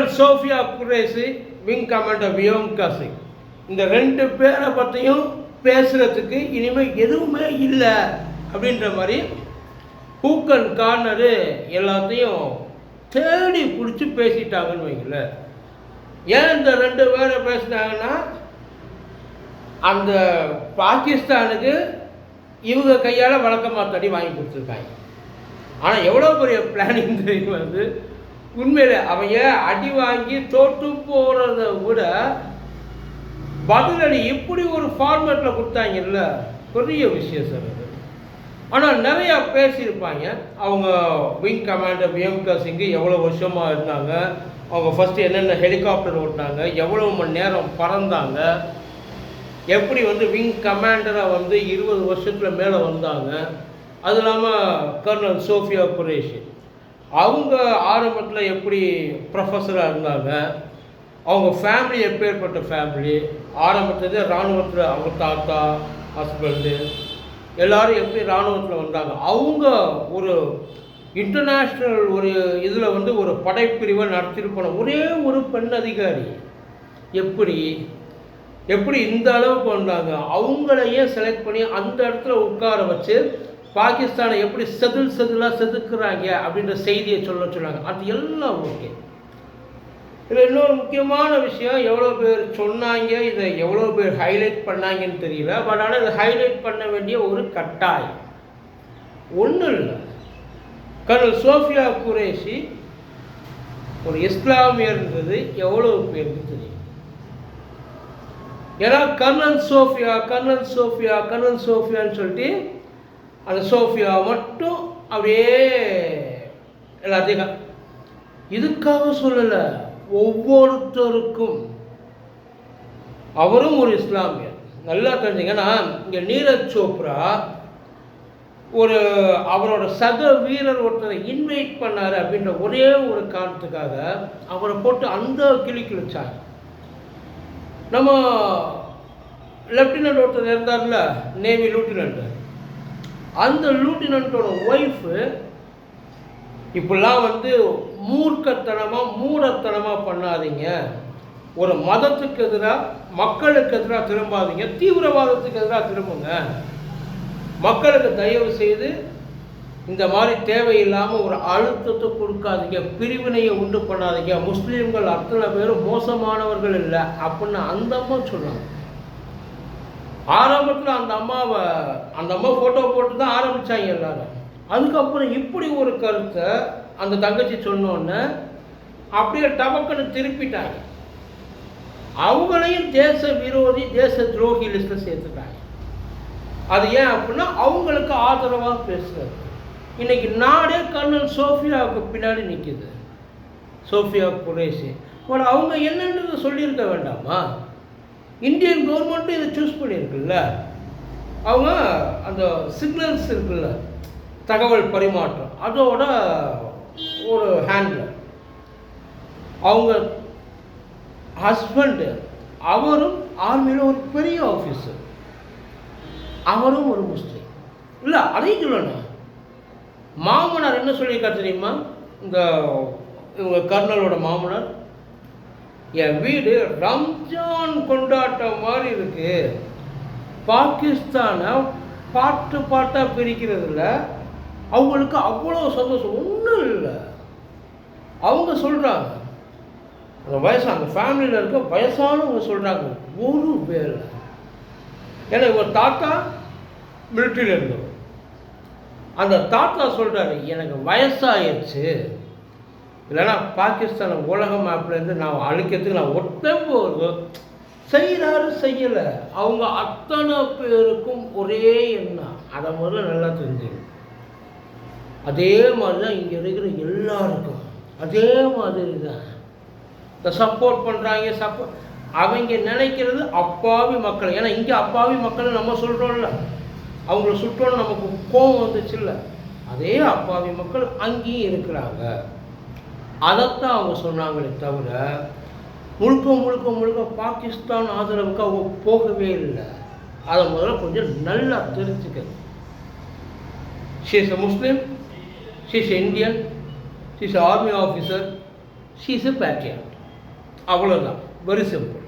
General Sofia Qureshi wing commander Vyomika Singh இந்த ரெண்டு பேரை பற்றியும் பேசுகிறதுக்கு இனிமேல் எதுவுமே இல்லை அப்படின்ற மாதிரி ஹூக்கன் கார்னரு எல்லாத்தையும் தேடி பிடிச்சி பேசிட்டாங்கன்னு வைங்களேன். ஏன் இந்த ரெண்டு பேரை பேசினாங்கன்னா அந்த பாகிஸ்தானுக்கு இவங்க கையால் வழக்கமாக தடி வாங்கி கொடுத்துருக்காங்க. ஆனால் எவ்வளோ பெரிய பிளானிங் தெரியும் வந்து உண்மையில் அவங்க அடி வாங்கி தோற்று போகிறத விட பதிலடி இப்படி ஒரு ஃபார்மேட்டில் கொடுத்தாங்கல்ல பெரிய விஷயம் சார் அது. ஆனால் நிறையா பேசியிருப்பாங்க. அவங்க விங் கமாண்டர் பிஎம்கா சிங்கு எவ்வளோ வருஷமாக இருந்தாங்க அவங்க ஃபஸ்ட்டு என்னென்ன ஹெலிகாப்டர் ஓட்டினாங்க எவ்வளோ மணி நேரம் பறந்தாங்க எப்படி வந்து விங் கமாண்டராக வந்து இருபது வருஷத்தில் மேலே வந்தாங்க. அது இல்லாமல் கர்னல் சோஃபியா குரேஷி. அவங்க ஆரம்பத்தில் எப்படி ப்ரொஃபஸராக இருந்தாங்க அவங்க ஃபேமிலி எப்பேற்பட்ட ஃபேமிலி ஆரம்பத்துலேருந்து இராணுவத்தில் அவங்க தாத்தா ஹஸ்பண்டு எல்லாரும் எப்படி இராணுவத்தில் வந்தாங்க அவங்க ஒரு இன்டர்நேஷ்னல் ஒரு இதில் வந்து ஒரு படைப்பிரிவை நடத்திட்டு போன ஒரே ஒரு பெண் அதிகாரி. எப்படி எப்படி இந்த அளவுக்கு வந்தாங்க அவங்களையே செலக்ட் பண்ணி அந்த இடத்துல உட்கார வச்சு பாகிஸ்தானை எப்படி செதில் செதிலாக செதுக்குறாங்க அப்படின்ற செய்தியை சொல்ல சொன்னாங்க அது எல்லாம் ஓகே. இதில் இன்னொரு முக்கியமான விஷயம் எவ்வளோ பேர் சொன்னாங்க இதை எவ்வளோ பேர் ஹைலைட் பண்ணாங்கன்னு தெரியல பட் ஆனால் இதை ஹைலைட் பண்ண வேண்டிய ஒரு கட்டாயம். ஒன்றும் இல்லை. கர்னல் சோஃபியா குரேஷி ஒரு இஸ்லாமியர்ன்றது எவ்வளோ பேருக்கு தெரியும்? ஏன்னா colonel Sofia colonel Sofia colonel சோஃபியான்னு சொல்லிட்டு அந்த சோஃபியா மட்டும் அப்படியே எல்லாத்தையும் இதுக்காக சொல்லலை. ஒவ்வொருத்தருக்கும். அவரும் ஒரு இஸ்லாமியர். நல்லா தெரிஞ்சுங்கன்னா இங்கே நீரஜ் சோப்ரா ஒரு அவரோட சக வீரர் ஒருத்தரை இன்வைட் பண்ணார் அப்படின்ற ஒரே ஒரு காரணத்துக்காக அவரை போட்டு அந்த கிளி கிழிச்சாங்க நம்ம லெப்டினன்ட் ஒருத்தர் இருந்தார்ல நேவி லூட்டினன்ட் அந்த லூட்டினண்ட்டோட ஒய்ஃபு இப்படிலாம் வந்து மூர்க்கத்தனமாக மூடத்தனமாக பண்ணாதீங்க. ஒரு மதத்துக்கு எதிராக மக்களுக்கு எதிராக திரும்பாதீங்க. தீவிரவாதத்துக்கு எதிராக திரும்புங்க. மக்களுக்கு தயவு செய்து இந்த மாதிரி தேவையில்லாமல் ஒரு அழுத்தத்தை கொடுக்காதீங்க. பிரிவினையை உண்டு பண்ணாதீங்க. முஸ்லீம்கள் அத்தனை பேரும் மோசமானவர்கள் இல்லை. அப்படின்னு அந்த அம்மா சொன்னாங்க. ஆரம்பத்தில் அந்த அம்மாவை அந்த அம்மா ஃபோட்டோ போட்டு தான் ஆரம்பித்தாங்க எல்லாரும். அதுக்கப்புறம் இப்படி ஒரு கருத்தை அந்த தங்கச்சி சொன்னோன்னே அப்படியே டபக்குன்னு திருப்பிட்டாங்க. அவங்களையும் தேச விரோதி தேச துரோகி லிஸ்ட்டில் சேர்த்துட்டாங்க. அது ஏன் அப்படின்னா அவங்களுக்கு ஆதரவாக பேசுறது. இன்னைக்கு நாடே கர்னல் சோஃபியாவுக்கு பின்னாடி நிற்கிது சோஃபியா குரேஷி. அவங்க என்னன்றது சொல்லியிருக்க வேண்டாமா? இந்தியன் கவர்மெண்ட்டும் இதை சூஸ் பண்ணியிருக்குல்ல? அவங்க அந்த சிக்னல்ஸ் இருக்குல்ல தகவல் பரிமாற்றம் அதோட ஒரு ஹேண்டில் அவங்க ஹஸ்பண்டு அவரும் ஆர்மியில் ஒரு பெரிய ஆஃபீஸர் அவரும் ஒரு முஸ்லீம். இல்லை அதையும் சொல்லணும். மாமனார் என்ன சொல்லியிருக்காரு தெரியுமா? இந்த இவங்க கர்னலோட மாமனார் என் வீடு ரம்ஜான் கொண்டாட்டம் மாதிரி இருக்கு. பாகிஸ்தானை பாட்டு பாட்டாக பிரிக்கிறதுல அவங்களுக்கு அவ்வளோ சந்தோஷம் ஒன்றும் இல்லை. அவங்க சொல்கிறாங்க அந்த வயசு அந்த ஃபேமிலியில் இருக்க வயசானவங்க சொல்கிறாங்க ஒரு பேர் ஏன்னா இவர் தாத்தா மிலிட்ரியில் இருந்தவர் அந்த தாத்தா சொல்கிறாரு எனக்கு வயசாயிருச்சு. இல்லைன்னா பாகிஸ்தான் உலக மேப்லேருந்து நான் அழிக்கிறதுக்கு நான் ஒட்டம் போது செய்கிறாரு செய்யலை. அவங்க அத்தனை பேருக்கும் ஒரே எண்ணம். அதை முதல்ல நல்லா தெரிஞ்சுக்கணும். அதே மாதிரி தான் இங்கே இருக்கிற எல்லாருக்கும். அதே மாதிரி தான் இந்த சப்போர்ட் பண்ணுறாங்க சப்போர்ட் அவங்க நினைக்கிறது அப்பாவி மக்கள். ஏன்னா இங்கே அப்பாவி மக்கள் நம்ம சொல்கிறோம்ல அவங்கள சுட்டோன்னு நமக்கு கோபம் வந்துச்சுல்ல. அதே அப்பாவி மக்கள் அங்கேயும் இருக்கிறாங்க. அதைத்தான் அவங்க சொன்னாங்களே தவிர முழுக்க முழுக்க முழுக்க பாகிஸ்தான் ஆதரவுக்கு அவங்க போகவே இல்லை. அதை முதல்ல கொஞ்சம் நல்லா தெரிஞ்சுக்க she's a Muslim she's Indian she's army officer she's a patriot அவ்வளோதான் வெரி சிம்பிள்